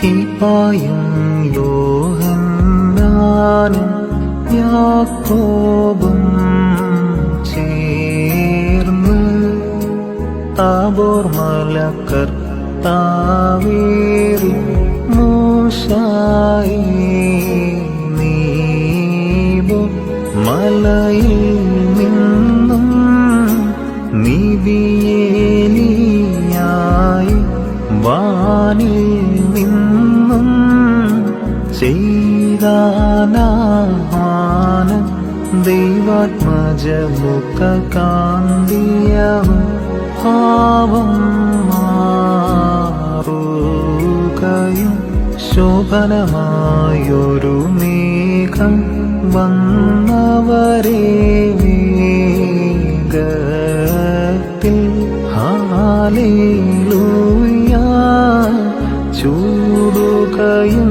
കീപ്പായും യോഹന്നാനും യാക്കോബും ചേർന്ന് താബോർ മലക്കർ താവേറി മൂശായി നീബോ മലയിൽ നിന്നും നിബിയേലിയായി വാനിൽ നിന്നും ചെയ്താനാഹാനം ദൈവാത്മജമുഖ കാന്തിയവും ഭാവം മാറുകയും ശോഭനമായൊരു മേഘം വന്നവരെ വേഗത്തിൽ ഹാലേലൂയ. ചൂടുകയും